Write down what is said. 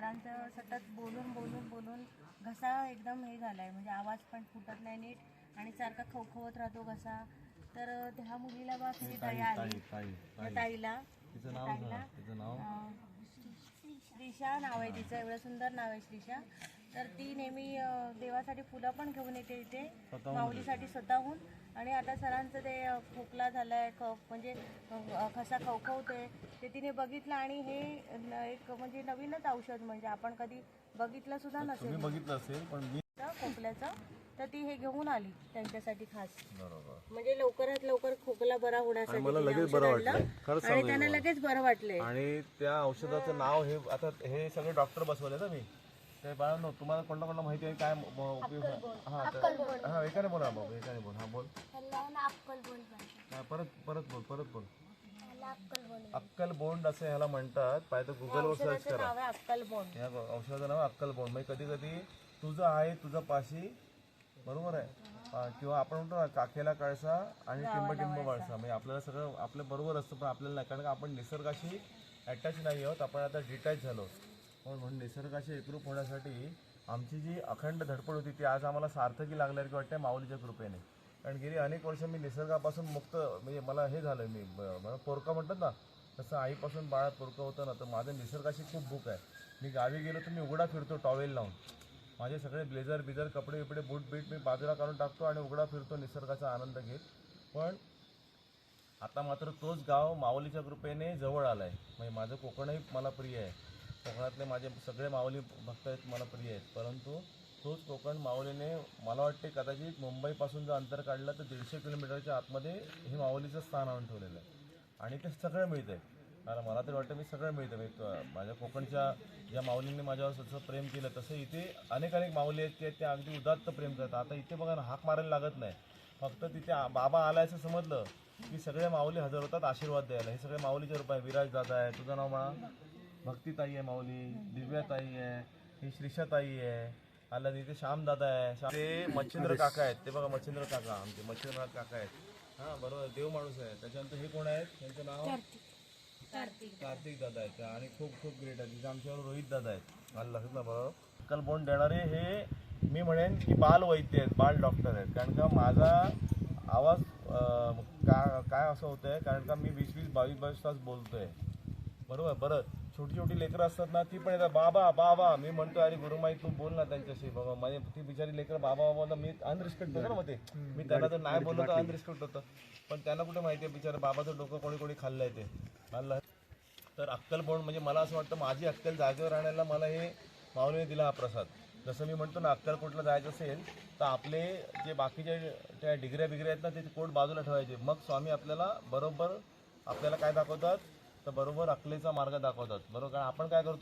सरांचं सतत बोलून बोलून बोलून घसा एकदम हे झालाय. म्हणजे आवाज पण फुटत नाही नीट आणि सारखा खवखवत राहतो घसा. तर त्या मुलीला बा किती दया आली ताईला. तिचं नाव ताईला. श्रीषा नाव? आहे तिचं. एवढं सुंदर नाव आहे श्रीषा तर ती नेहमी देवासाठी फुलं पण घेऊन येते इथे. माऊलीसाठी स्वतःहून. आणि आता सरांचं ते खोकला झालाय ख म्हणजे घसा खवखवते. ते तिने बघितलं आणि हे एक म्हणजे नवीनच औषध म्हणजे आपण कधी बघितलं सुद्धा नसेल. बघितलं असेल पण मी खोकल्याचं. तर ती हे घेऊन आली त्यांच्यासाठी खास. बरोबर. म्हणजे लवकरात लवकर खोकला बरा होण्यासाठी मला लगेच बरं. वाटलं. आणि त्यांना लगेच बरं वाटलंय. आणि त्या औषधाचं नाव हे आता हे सगळे डॉक्टर बसवले ना मी. ते बाळांनो तुम्हाला कोणता कोणता माहिती आहे? काय म- उपयोग हा तर- हा एकाने बोला बाबू एकाने बोल. हा बोल. हा, परत परत बोल परत बोल. अक्कल बोंड असं ह्याला म्हणतात. पाहिजे गुगलवर सर्च करा. नाव आहे अक्कल बोंड. या औषधाचं नाव अक्कल बोंड. म्हणजे कधी कधी तुझं आहे तुझं पाशी बरोबर आहे? अं, किंवा आपण म्हणतो ना काखेला कळसा आणि टिंब टिंब वळसा म्हणजे आपल्याला सगळं आपल्या बरोबर असतं पण आपल्याला नाही. कारण का आपण निसर्गाशी अटॅच नाही आहोत. आपण आता डिटॅच झालो. म्हणून निसर्गाशी एकरूप होण्यासाठी आमची जी अखंड धडपड होती ती आज आम्हाला सार्थकी लागल्यासारखी वाटते माऊलीच्या कृपेने. कारण गेली अनेक वर्ष मी निसर्गापासून मुक्त म्हणजे मला हे झालं मी मला पोरका म्हणतात ना तसं आईपासून बाळा पोरकं होतं ना तर माझं निसर्गाशी खूप भूक आहे. मी गावी गेलो तर मी उघडा फिरतो टॉवेल लावून. माझे सगळे ब्लेझर बिझर कपडे बिपडे बूट बीट मी बाजूला काढून टाकतो आणि उघडा फिरतो निसर्गाचा आनंद घेत. पण आता मात्र तोच गाव माऊलीच्या कृपेने जवळ आला आहे म्हणजे माझं कोकणही मला प्रिय आहे. कोकणातले माझे सगळे माऊली भक्त आहेत मला प्रिय आहेत. परंतु तोच कोकण माऊलीने मला वाटते कदाचित मुंबईपासून जर अंतर काढलं तर दीडशे किलोमीटरच्या आतमध्ये हे माऊलीचं स्थान आणून ठेवलेलं आहे. आणि ते सगळं मिळतं आहे कारण मला तरी वाटतं मी सगळं मिळतं मी माझ्या कोकणच्या ज्या माऊलींनी माझ्यावर जसं प्रेम केलं तसं इथे अनेक अनेक माऊली आहेत की त्या अगदी उदात्त प्रेम करतात. आता इथे बघा ना हाक मारायला लागत नाही. फक्त तिथे बाबा आला असं समजलं की सगळे माऊली हजर होतात आशीर्वाद द्यायला. हे सगळे माऊलीचे रूप आहे. विराज दादा आहे. तुझं नाव म्हणा. भक्तीताई आहे माऊली दिव्याताई आहे ही श्रीषाताई आहे आला इथे श्याम दादा आहे श्याम ते मच्छिंद्र काका आहेत ते बघा मच्छिंद्र काका आमचे मच्छिंद्र काका आहेत. हां बरोबर देव माणूस आहे. त्याच्यानंतर हे कोण आहेत? त्यांचं नाव? कार्तिक. दादा. आहेत. आणि खूप खूप ग्रेट आहेत. तिथे आमच्यावर रोहित दादा आहेत. मला लक्षात ना बरोबर अक्कल बोंड देणारे हे मी म्हणेन की बाल वैद्य आहेत बाल डॉक्टर आहेत. कारण का माझा आवाज का काय असं होतं आहे कारण का मी वीस वीस बावीस बावीस तास बोलतोय. बरोबर? बरं. छोटी छोटी लेकरं असतात ना ती पण येतात बाबा बाबा मी म्हणतो अरे गुरुमाई तू बोल ना त्यांच्याशी बाबा माझी ती बिचारी लेकरं बाबा बाबा मी अनरिस्पेक्ट होतं ना मग ते. मी त्यांना तर नाही बोललो तर अनरिस्पेक्ट होतं. पण त्यांना कुठे माहिती आहे बिचारा बाबाचं डोकं कोणी कोणी खाल्लंय ते. मला तर अक्कल बोंड म्हणजे मला असं वाटतं माझी अक्कल जागेवर राहण्याला मला हे माऊलीने दिला हा प्रसाद. जसं मी म्हणतो ना अक्कलकोटला जायचं असेल तर आपले जे बाकीचे त्या डिग्र्या बिग्र्या आहेत ना ते कोट बाजूला ठेवायचे. मग स्वामी आपल्याला बरोबर आपल्याला काय दाखवतात? तर बरोबर अकलेचा मार्ग दाखवतात. बरोबर? कारण आपण काय करतो?